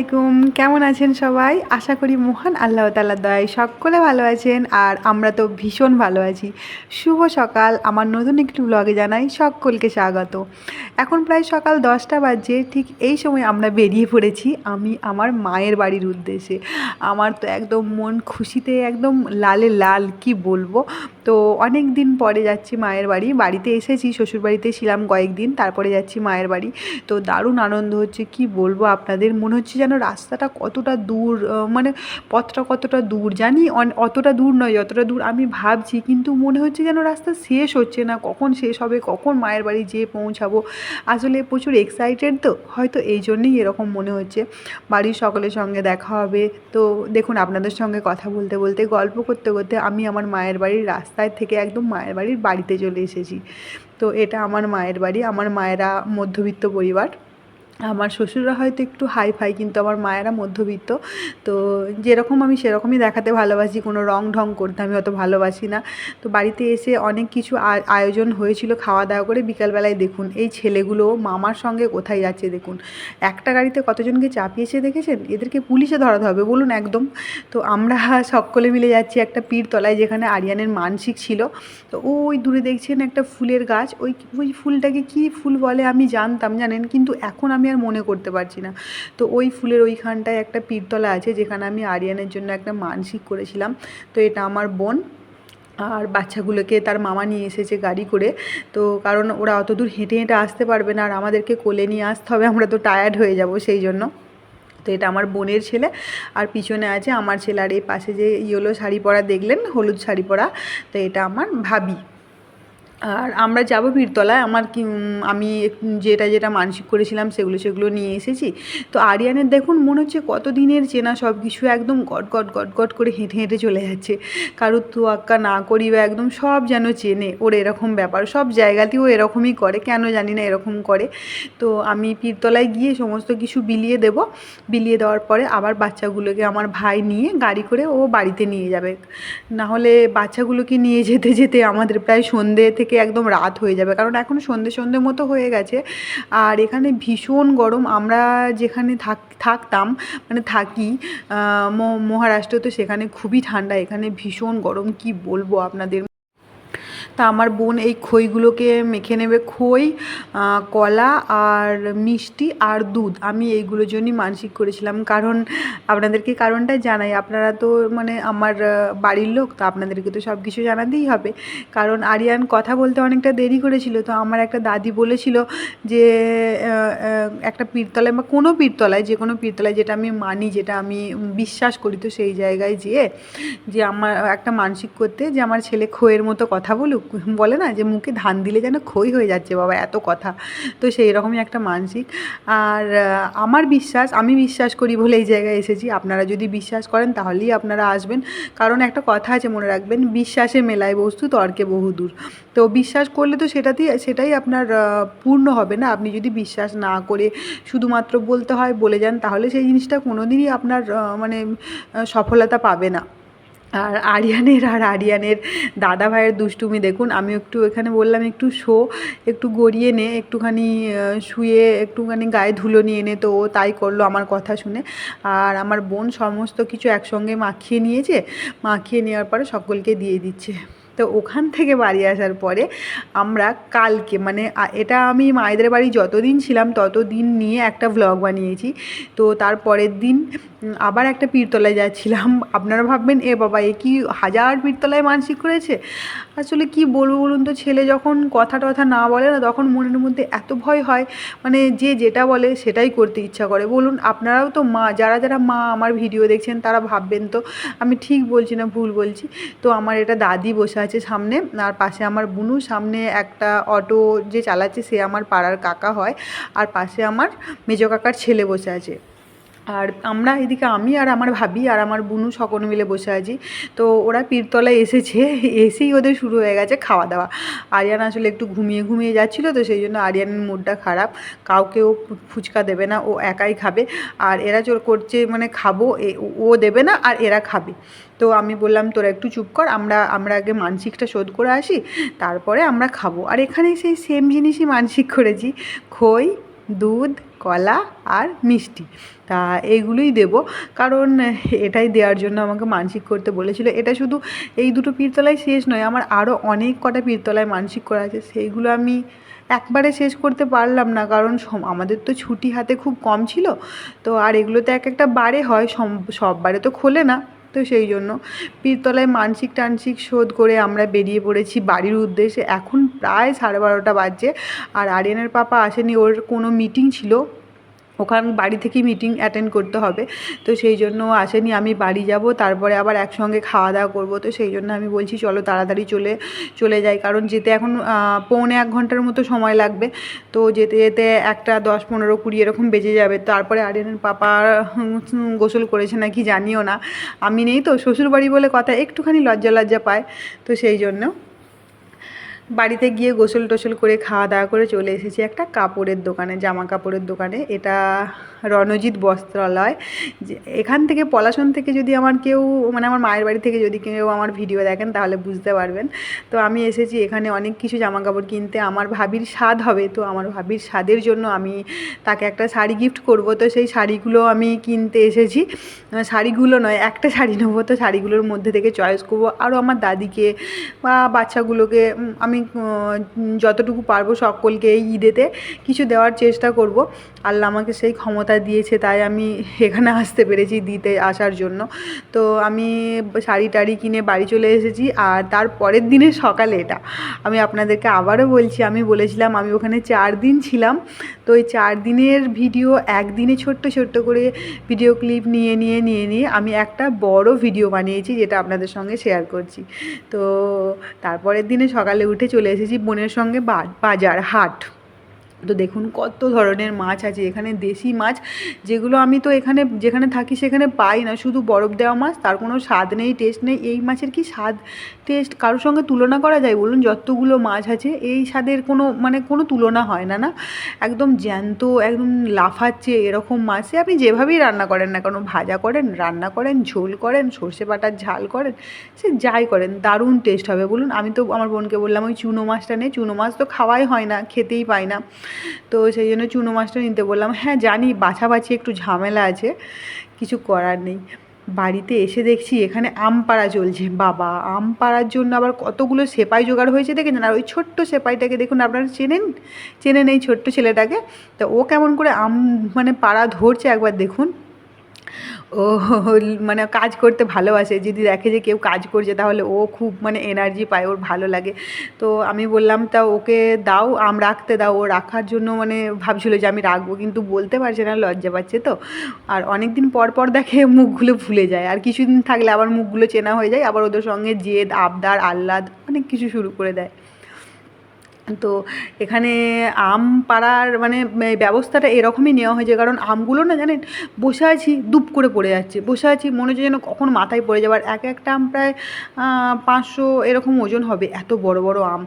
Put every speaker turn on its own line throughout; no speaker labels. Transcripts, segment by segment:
আলাইকুম। কেমন আছেন সবাই? আশা করি মহান আল্লাহ তাল্লাহ দয়ায় সকলে ভালো আছেন আর আমরা তো ভীষণ ভালো আছি। শুভ সকাল। আমার নতুন একটি ব্লগে জানাই সকলকে স্বাগত। এখন প্রায় সকাল দশটা বাজে ঠিক এই সময় আমরা বেরিয়ে পড়েছি আমি আমার মায়ের বাড়ির উদ্দেশ্যে। আমার তো একদম মন খুশিতে, একদম লালে লাল, কি বলব? তো অনেক দিন পরে যাচ্ছি মায়ের বাড়ি। বাড়িতে এসেছি শ্বশুর বাড়িতে ছিলাম কয়েকদিন তারপরে যাচ্ছি মায়ের বাড়ি। তো দারুণ আনন্দ হচ্ছে, কি বলব আপনাদের? মনে হচ্ছে যেন রাস্তাটা কতটা দূর মানে পথটা কতটা দূর, জানি অতটা দূর নয়, যতটা দূর আমি ভাবছি, কিন্তু মনে হচ্ছে যেন রাস্তা শেষ হচ্ছে না, কখন শেষ হবে, কখন মায়ের বাড়ি যেয়ে পৌঁছাবো? আসলে প্রচুর এক্সাইটেড তো, হয়তো এই জন্যেই এরকম মনে হচ্ছে। বাড়ির সকলের সঙ্গে দেখা হবে। তো দেখুন, আপনাদের সঙ্গে কথা বলতে বলতে, গল্প করতে করতে আমি আমার মায়ের বাড়ির রাস্তায় থেকে একদম মায়ের বাড়ির বাড়িতে চলে এসেছি। তো এটা আমার মায়ের বাড়ি, আমার মায়েরা মধ্যবিত্ত পরিবার। আমার শ্বশুররা হয়তো একটু হাই ফাই কিন্তু আমার মায়েরা মধ্যবিত্ত। তো যেরকম আমি সেরকমই দেখাতে ভালোবাসি, কোনো রং ঢং করতে আমি অত ভালোবাসি না। তো বাড়িতে এসে অনেক কিছু আয়োজন হয়েছিল খাওয়া দাওয়া করে বিকালবেলায় দেখুন, এই ছেলেগুলো মামার সঙ্গে কোথায় যাচ্ছে দেখুন। একটা গাড়িতে কতজনকে চাপিয়েছে দেখেছেন? এদেরকে পুলিশে ধরাতে হবে, বলুন একদম। তো আমরা সকলে মিলে যাচ্ছি একটা পীরতলায়, যেখানে আরিয়ানের মানসিক ছিল। তো ওই দূরে দেখছেন একটা ফুলের গাছ, ওই ওই ফুলটাকে কি ফুল বলে আমি জানতাম জানেন, কিন্তু এখন আমি আর মনে করতে পারছি না। তো ওই ফুলের ওইখানটায় একটা পীরতলা আছে, যেখানে আমি আরিয়ানের জন্য একটা মানসিক করেছিলাম। তো এটা আমার বোন আর বাচ্চাগুলোকে তার মামা নিয়ে এসেছে গাড়ি করে। তো কারণ ওরা অত দূর হেঁটে হেঁটে আসতে পারবে না আর আমাদেরকে কোলে নিয়ে আসতে হবে, আমরা তো টায়ার্ড হয়ে যাব সেই জন্য। তো এটা আমার বোনের ছেলে আর পিছনে আছে আমার ছেলে। আর এই পাশে যে ইয়েলো শাড়ি পরা দেখলেন, হলুদ শাড়ি পরা, তো এটা আমার ভাবি। আর আমরা যাব বীরতলায়। আমার কি আমি যেটা যেটা মানসিক করেছিলাম সেগুলো সেগুলো নিয়ে এসেছি। তো আরিয়ানের দেখুন মনে হচ্ছে কত দিনের চেনা সব কিছু একদম গট গট গট গট করে হেঁটে হেঁটে চলে যাচ্ছে। কারোর তোয়াক্কা না করি বা একদম সব যেন চেনে ওর এরকম ব্যাপার। সব জায়গাতেও এরকমই করে, কেন জানি না এরকম করে। তো আমি পীরতলায় গিয়ে সমস্ত কিছু বিলিয়ে দেব। বিলিয়ে দেওয়ার পরে আবার বাচ্চাগুলোকে আমার ভাই নিয়ে গাড়ি করে ও বাড়িতে নিয়ে যাবে। না হলে বাচ্চাগুলোকে নিয়ে যেতে যেতে আমাদের প্রায় সন্ধে থেকে একদম রাত হয়ে যাবে। কারণ এখন সন্ধে সন্ধে মতো হয়ে গেছে। আর এখানে ভীষণ গরম। আমরা যেখানে থাক, থাকতাম মানে থাকি মহারাষ্ট্র, তো সেখানে খুবই ঠান্ডা। এখানে ভীষণ গরম। কি বলব আপনাদের? তা আমার বোন এই খইগুলোকে মেখে নেবে খই কলা আর মিষ্টি আর দুধ। আমি এইগুলোর জন্যই মানসিক করেছিলাম। কারণ আপনাদেরকে কারণটা জানাই। আপনারা তো মানে আমার বাড়ির লোক, তো আপনাদেরকে তো সব কিছু জানাতেই হবে। কারণ আরিয়ান কথা বলতে অনেকটা দেরি করেছিল। তো আমার একটা দাদি বলেছিল যে একটা পীরতলায় বা কোনো পীরতলায়, যে কোনো পীরতলায় যেটা আমি মানি, যেটা আমি বিশ্বাস করি, তো সেই জায়গায় যেয়ে, যে আমার একটা মানসিক করতে যে আমার ছেলে খইয়ের মতো কথা বলুক বলে না যে মুখে ধান দিলে যেন খই হয়ে যাচ্ছে, বাবা, এত কথা। তো সেই রকমই একটা মানসিক। আর আমার বিশ্বাস, আমি বিশ্বাস করি বলে এই জায়গায় এসেছি। আপনারা যদি বিশ্বাস করেন, তাহলেই আপনারা আসবেন। কারণ একটা কথা আছে মনে রাখবেন বিশ্বাসে মেলায় বস্তু তর্কে বহুদূর। তো বিশ্বাস করলে তো সেটাতেই, সেটাই আপনার পূর্ণ হবে না। আপনি যদি বিশ্বাস না করে শুধুমাত্র বলতে হয়, বলে যান, তাহলে সেই জিনিসটা কোনো দিনই আপনার মানে সফলতা পাবে না। আর আরিয়ানের আর আরিয়ানের দাদা ভাইয়ের দুষ্টুমি দেখুন। আমি একটু এখানে বললাম, একটু শো, একটু গড়িয়ে নে, একটুখানি শুয়ে, একটুখানি গায়ে ধুলো নিয়ে নে। তো ও তাই করল আমার কথা শুনে। আর আমার বোন সমস্ত কিছু একসঙ্গে মাখিয়ে নিয়েছে। মাখিয়ে নেওয়ার পরে সকলকে দিয়ে দিচ্ছে। তো ওখান থেকে বাড়ি আসার পরে আমরা কালকে মানে এটা আমি মায়েদের বাড়ি যতদিন ছিলাম ততদিন নিয়ে একটা ভ্লগ বানিয়েছি। তো তার পরের দিন আবার একটা পীরতলায় যাচ্ছিলাম। আপনারা ভাববেন, এ বাবা, এ কি হাজার পীরতলায় মানসিক করেছে? আসলে কি বলব বলুন তো, ছেলে যখন কথা টথা না বলে না, তখন মনের মধ্যে এত ভয় হয় মানে যে যেটা বলে সেটাই করতে ইচ্ছা করে। বলুন, আপনারাও তো মা, যারা যারা মা আমার ভিডিও দেখছেন, তারা ভাববেন তো, আমি ঠিক বলছি না ভুল বলছি? তো আমার এটা দাদি বসে আছে সামনে, আর পাশে আমার বুনু, সামনে একটা অটো যে চালাচ্ছে, সে আমার পাড়ার কাকা হয়, আর পাশে আমার মেজো কাকার ছেলে বসে আছে। আর আমরা এদিকে আমি আর আমার ভাবি আর আমার বুনু সকল মিলে বসে আছি। তো ওরা পীরতলায় এসেছে, এসেই ওদের শুরু হয়ে গেছে খাওয়া দাওয়া আরিয়ান আসলে একটু ঘুমিয়ে ঘুমিয়ে যাচ্ছিল তো সেই জন্য আরিয়ানের মুডটা খারাপ। কাউকে ও ফুচকা দেবে না, ও একাই খাবে। আর এরা চোর করছে মানে খাব ও দেবে না আর এরা খাবে। তো আমি বললাম, তোরা একটু চুপ কর, আমরা আমরা আগে মানসিকটা শোধ করে আসি, তারপরে আমরা খাব। আর এখানে সেই সেম জিনিসই মানসিক করেছি। খই দুধ, কলা আর মিষ্টি। তা এইগুলোই দেব। কারণ এটাই দেওয়ার জন্য আমাকে মানসিক করতে বলেছিল। এটা শুধু এই দুটো পীরতলায় শেষ নয়, আমার আরও অনেক কটা পীরতলায় মানসিক করা আছে। সেইগুলো আমি একবারে শেষ করতে পারলাম না, কারণ আমাদের তো ছুটি হাতে খুব কম ছিল। তো আর এগুলোতে এক একটা বারে হয়, সম- সব বারে তো খোলে না। তো সেই জন্য পীরতলায় মানসিক টানসিক শোধ করে আমরা বেরিয়ে পড়েছি বাড়ির উদ্দেশ্যে। এখন প্রায় সাড়ে বারোটা বাজছে। আর আরিয়ানের পাপা আসেনি, ওর কোনো মিটিং ছিল। ওখান বাড়ি থেকেই মিটিং অ্যাটেন্ড করতে হবে। তো সেই জন্য আসেনি, আমি বাড়ি যাব, তারপরে আবার একসঙ্গে খাওয়া দাওয়া করব। তো সেই জন্য আমি বলছি, চলো তাড়াতাড়ি চলে চলে যাই। কারণ যেতে এখন পৌনে এক ঘণ্টার মতো সময় লাগবে। তো যেতে যেতে একটা দশ পনেরো কুড়ি এরকম বেজে যাবে। তারপরে আরিয়ানের পাপা গোসল করেছে নাকি জানিও না। আমি নেই তো, শ্বশুরবাড়ি বলে কথা, একটুখানি লজ্জা লজ্জা পায়। তো সেই জন্য বাড়িতে গিয়ে গোসল টোসল করে খাওয়া দাওয়া করে চলে এসেছি একটা কাপড়ের দোকানে, জামা কাপড়ের দোকানে। এটা রণজিৎ বস্ত্রালয়। যে এখান থেকে পলাশন থেকে যদি আমার কেউ মানে আমার মায়ের বাড়ি থেকে যদি কেউ আমার ভিডিও দেখেন তাহলে বুঝতে পারবেন। তো আমি এসেছি এখানে অনেক কিছু জামা কাপড় কিনতে। আমার ভাবির স্বাদ হবে, তো আমার ভাবির স্বাদের জন্য আমি তাকে একটা শাড়ি গিফট করব। তো সেই শাড়িগুলো আমি কিনতে এসেছি। শাড়িগুলো নয়, একটা শাড়ি নেব। তো শাড়িগুলোর মধ্যে থেকে চয়েস করব। আরও আমার দাদিকে বা বাচ্চাগুলোকে আমি যতটুকু পারব সকলকে এই ঈদেতে কিছু দেওয়ার চেষ্টা করব। আল্লাহ আমাকে সেই ক্ষমতা দিয়েছে, তাই আমি এখানে আসতে পেরেছি দিতে আসার জন্য। তো আমি শাড়ি টাড়ি কিনে বাড়ি চলে এসেছি, আর তার পরের দিনে সকালে এটা। আমি আপনাদেরকে আবারও বলছি, আমি বলেছিলাম আমি ওখানে চার দিন ছিলাম। তো ওই চার দিনের ভিডিও একদিনে ছোট্ট ছোট্ট করে ভিডিও ক্লিপ নিয়ে নিয়ে নিয়ে নিয়ে আমি একটা বড় ভিডিও বানিয়েছি, যেটা আপনাদের সঙ্গে শেয়ার করছি। তো তারপরের দিনে সকালে উঠে চলে এসেছি বোনের সঙ্গে বাজার হাট। তো দেখুন কত ধরনের মাছ আছে। এখানে দেশি মাছ, যেগুলো আমি তো এখানে, যেখানে থাকি সেখানে পাই না। শুধু বরফ দেওয়া মাছ, তার কোনো স্বাদ নেই টেস্ট নেই। এই মাছের কি স্বাদ টেস্ট কারোর সঙ্গে তুলনা করা যায়? বলুন, যতগুলো মাছ আছে, এই স্বাদের কোনো মানে কোনো তুলনা হয় না না? একদম জ্যান্ত, একদম লাফাচ্ছে এরকম মাছে। আপনি যেভাবেই রান্না করেন না কেন, ভাজা করেন, রান্না করেন, ঝোল করেন, সর্ষে বাটার ঝাল করেন, সে যাই করেন, দারুণ টেস্ট হবে। বলুন, আমি তো, আমার বোনকে বললাম, ওই চুনো মাছটা নে। চুনো মাছ তো খাওয়াই হয় না, খেতেই পাই না। তো সেই জন্য চুনো মাছটা নিতে বললাম হ্যাঁ জানি বাছাবাছি একটু ঝামেলা আছে, কিছু করার নেই। বাড়িতে এসে দেখছি এখানে আম পাড়া চলছে। বাবা, আম পাড়ার জন্য আবার কতগুলো সেপাই জোগাড় হয়েছে দেখেছেন? আর ওই ছোট্ট সেপাইটাকে দেখুন, আপনারা চেনেন? চেনেন এই ছোট্ট ছেলেটাকে? তা ও কেমন করে আম মানে পাড়া ধরছে একবার দেখুন। ও মানে কাজ করতে ভালোবাসে। যদি দেখে যে কেউ কাজ করছে, তাহলে ও খুব মানে এনার্জি পায়, ওর ভালো লাগে। তো আমি বললাম, তা ওকে দাও, আম রাখতে দাও। ও রাখার জন্য মানে ভাবছিল যে আমি রাখব, কিন্তু বলতে পারছে না, লজ্জা পাচ্ছে তো। আর অনেক দিন পর পর দেখে মুখগুলো ভুলে যায়। আর কিছুদিন থাকলে আবার মুখগুলো চেনা হয়ে যায়, আবার ওদের সঙ্গে জেদ, আবদার, আহ্লাদ অনেক কিছু শুরু করে দেয়। তো এখানে আম পাড়ার মানে ব্যবস্থাটা এরকমই নেওয়া হয়েছে। কারণ আমগুলো না জানেন, বসে আছি, দুপ করে পড়ে যাচ্ছে। বসে আছি, মনে হচ্ছে যেন কখন মাথায় পড়ে যাবার এক একটা আম প্রায় পাঁচশো এরকম ওজন হবে, এত বড় বড় আম।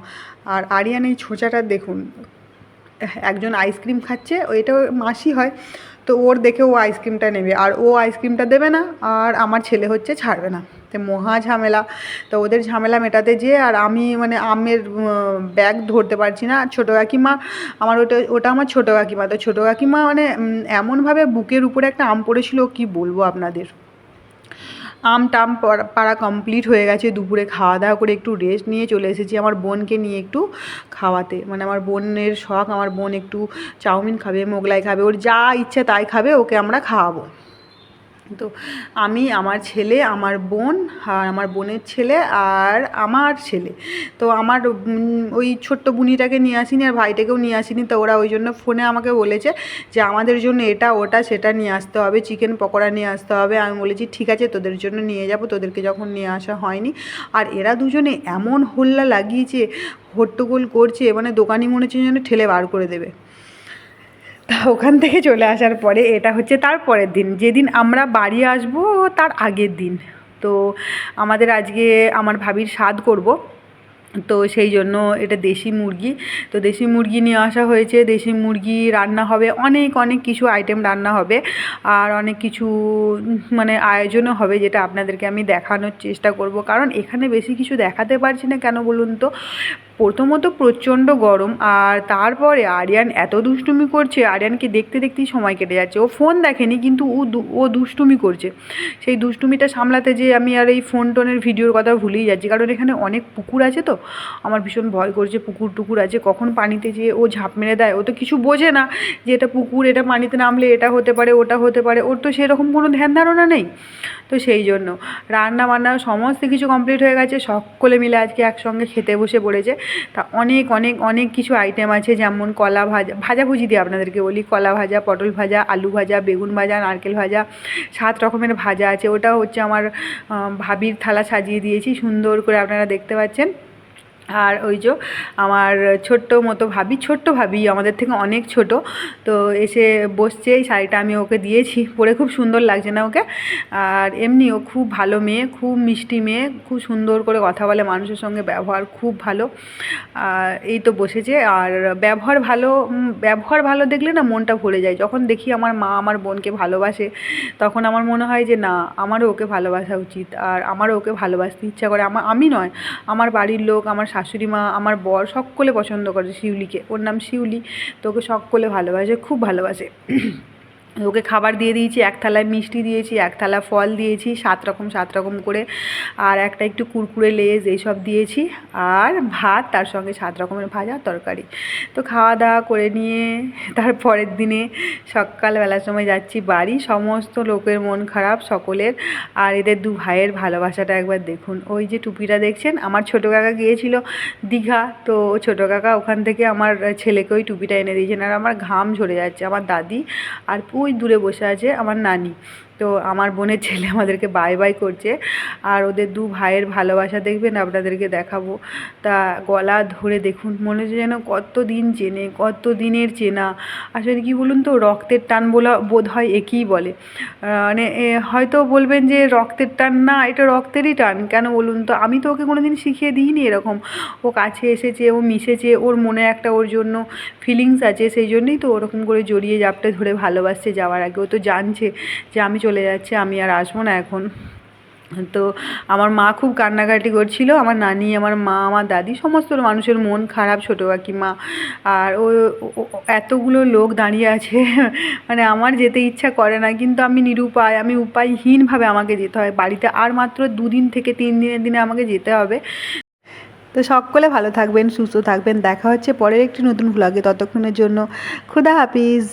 আর আরিয়ান এই ছোঁচাটা দেখুন, একজন আইসক্রিম খাচ্ছে ওইটা মাসি হয়, তো ওর দেখে ও আইসক্রিমটা নেবে। আর ও আইসক্রিমটা দেবে না, আর আমার ছেলে হচ্ছে ছাড়বে না। তো মহা ঝামেলা। তো ওদের ঝামেলা মেটাতে যেয়ে আর আমি মানে আমের ব্যাগ ধরতে পারছি না। আর ছোটো কাকিমা আমার ওটা ওটা আমার ছোটো কাকিমা। তো ছোটো কাকিমা মানে এমনভাবে বুকের উপরে একটা আম পড়েছিল কি বলব আপনাদের? আম টাম পাড়া- কমপ্লিট হয়ে গেছে। দুপুরে খাওয়া দাওয়া করে একটু রেস্ট নিয়ে চলে এসেছি আমার বোনকে নিয়ে একটু খাওয়াতে। মানে আমার বোনের শখ, আমার বোন একটু চাউমিন খাবে, মোগলাই খাবে, ওর যা ইচ্ছে তাই খাবে, ওকে আমরা খাওয়াবো। তো আমি, আমার ছেলে, আমার বোন, আর আমার বোনের ছেলে আর আমার ছেলে। তো আমার ওই ছোট্ট বুনিটাকে নিয়ে আসিনি আর ভাইটাকেও নিয়ে আসিনি। তো ওরা ওই জন্য ফোনে আমাকে বলেছে যে আমাদের জন্য এটা, ওটা, সেটা নিয়ে আসতে হবে, চিকেন পকোড়া নিয়ে আসতে হবে। আমি বলেছি, ঠিক আছে, তোদের জন্য নিয়ে যাব, তোদেরকে যখন নিয়ে আসা হয়নি। আর এরা দুজনে এমন হোল্লা লাগিয়েছে, হট্টগোল করছে মানে দোকানি মনে হচ্ছে যেন ঠেলে বার করে দেবে। তা ওখান থেকে চলে আসার পরে এটা হচ্ছে তার পরের দিন। যেদিন আমরা বাড়ি আসব তার আগের দিন। তো আমাদের আজকে আমার ভাবির স্বাদ করব। তো সেই জন্য এটা দেশি মুরগি। তো দেশি মুরগি নিয়ে আসা হয়েছে। দেশি মুরগি রান্না হবে। অনেক অনেক কিছু আইটেম রান্না হবে। আর অনেক কিছু মানে আয়োজনও হবে যেটা আপনাদেরকে আমি দেখানোর চেষ্টা করব। কারণ এখানে বেশি কিছু দেখাতে পারছি না কেন বলুন তো? প্রথমত প্রচণ্ড গরম আর তারপরে আরিয়ান এত দুষ্টুমি করছে, আরিয়ানকে দেখতে দেখতেই সময় কেটে যাচ্ছে। ও ফোন দেখেনি কিন্তু ও ও দুষ্টুমি করছে। সেই দুষ্টুমিটা সামলাতে যে আমি আর এই ফোন টোনের ভিডিওর কথা ভুলেই যাচ্ছি। কারণ এখানে অনেক পুকুর আছে তো, আমার ভীষণ ভয় করছে, পুকুর টুকুর আছে। কখন পানিতে যেয়ে ও ঝাঁপ মেরে দেয়? ও তো কিছু বোঝে না যে এটা পুকুর, এটা পানিতে নামলে এটা হতে পারে, ওটা হতে পারে। ওর তো সেরকম কোনো ধ্যান ধারণা নেই। তো সেই জন্য। রান্না বান্না সমস্ত কিছু কমপ্লিট হয়ে গেছে, সকলে মিলে আজকে একসঙ্গে খেতে বসে পড়েছে। তা অনেক অনেক অনেক কিছু আইটেম আছে, যেমন কলা ভাজা ভাজাভুজি দিয়ে আপনাদেরকে বলি। কলা ভাজা, পটল ভাজা, আলু ভাজা, বেগুন ভাজা, নারকেল ভাজা, সাত রকমের ভাজা আছে। ওটা হচ্ছে আমার ভাবির থালা সাজিয়ে দিয়েছি। সুন্দর করে আপনারা দেখতে পাচ্ছেন। আর ওই যে আমার ছোট্ট মতো ভাবি, ছোট্ট ভাবি আমাদের থেকে অনেক ছোট। তো এসে বসছে, এই শাড়িটা আমি ওকে দিয়েছি। পরে খুব সুন্দর লাগছে না ওকে। আর এমনি ও খুব ভালো মেয়ে, খুব মিষ্টি মেয়ে, খুব সুন্দর করে কথা বলে, মানুষের সঙ্গে ব্যবহার খুব ভালো। এই তো বসেছে। আর ব্যবহার ভালো ব্যবহার ভালো দেখলে না মনটা ভরে যায়। যখন দেখি আমার মা আমার বোনকে ভালোবাসে, তখন আমার মনে হয় যে না, আমারও ওকে ভালোবাসা উচিত। আর আমারও ওকে ভালোবাসতে ইচ্ছা করে। আমার আমি নয়, আমার বাড়ির লোক, আমার শাশুড়ি মা আমার বর সকলে পছন্দ করে শিউলিকে। ওর নাম শিউলি তো ওকে সকলে ভালোবাসে, খুব ভালোবাসে। ওকে খাবার দিয়ে দিয়েছি, এক থালায় মিষ্টি দিয়েছি, এক থালা ফল দিয়েছি, সাত রকম সাত রকম করে, আর একটা একটু কুরকুরে, লেজ এইসব দিয়েছি, আর ভাত, তার সঙ্গে সাত রকমের ভাজা, তরকারি। তো খাওয়া দাওয়া করে নিয়ে তার পরের দিনে সকালবেলার সময় যাচ্ছি বাড়ি, সমস্ত লোকের মন খারাপ, সকলের, আর এদের দু ভাইয়ের ভালোবাসাটা একবার দেখুন। ওই যে টুপিটা দেখছেন, আমার ছোটো কাকা গিয়েছিল দীঘা, তো ছোটো কাকা ওখান থেকে আমার ছেলেকে ওই টুপিটা এনে দিয়েছেন, আর আমার ঘাম ঝরে যাচ্ছে, আমার দাদি আর ওই দূরে বসে আছে আমার নানি। তো আমার বোনের ছেলে আমাদেরকে বাই বাই করছে। আর ওদের দু ভাইয়ের ভালোবাসা দেখবেন, আপনাদেরকে দেখাবো। তা গলা ধরে দেখুন, মনে হচ্ছে যেন কত দিন চেনে, কত দিনের চেনা। আসলে কি বলুন তো, রক্তের টান বলা বোধ হয় একই বলে। মানে হয়তো বলবেন যে রক্তের টান, না, এটা রক্তেরই টান। কেন বলুন তো, আমি তো ওকে কোনো দিন শিখিয়ে দিইনি এরকম। ও কাছে এসেছে, ও মিশেছে, ওর মনে একটা ওর জন্য ফিলিংস আছে। সেই জন্যই তো ওরকম করে জড়িয়ে জাপটে ধরে ভালোবাসছে যাওয়ার আগে। ও তো জানছে যে আমি চলে যাচ্ছে, আমি আর আসব না এখন। তো আমার মা খুব কান্নাকাটি করছিল, আমার নানি, আমার মা, আমার দাদি, সমস্ত মানুষের মন খারাপ, ছোটো কাকিমা। আর ও এতগুলো লোক দাঁড়িয়ে আছে মানে আমার যেতে ইচ্ছা করে না, কিন্তু আমি নিরুপায়, আমি উপায়হীনভাবে আমাকে যেতে হয়। বাড়িতে আর মাত্র দুদিন থেকে তিন দিনের দিনে আমাকে যেতে হবে। তো সকলে ভালো থাকবেন, সুস্থ থাকবেন, দেখা হচ্ছে পরের একটি নতুন ভ্লগে ততক্ষণের জন্য খুদা হাফিজ।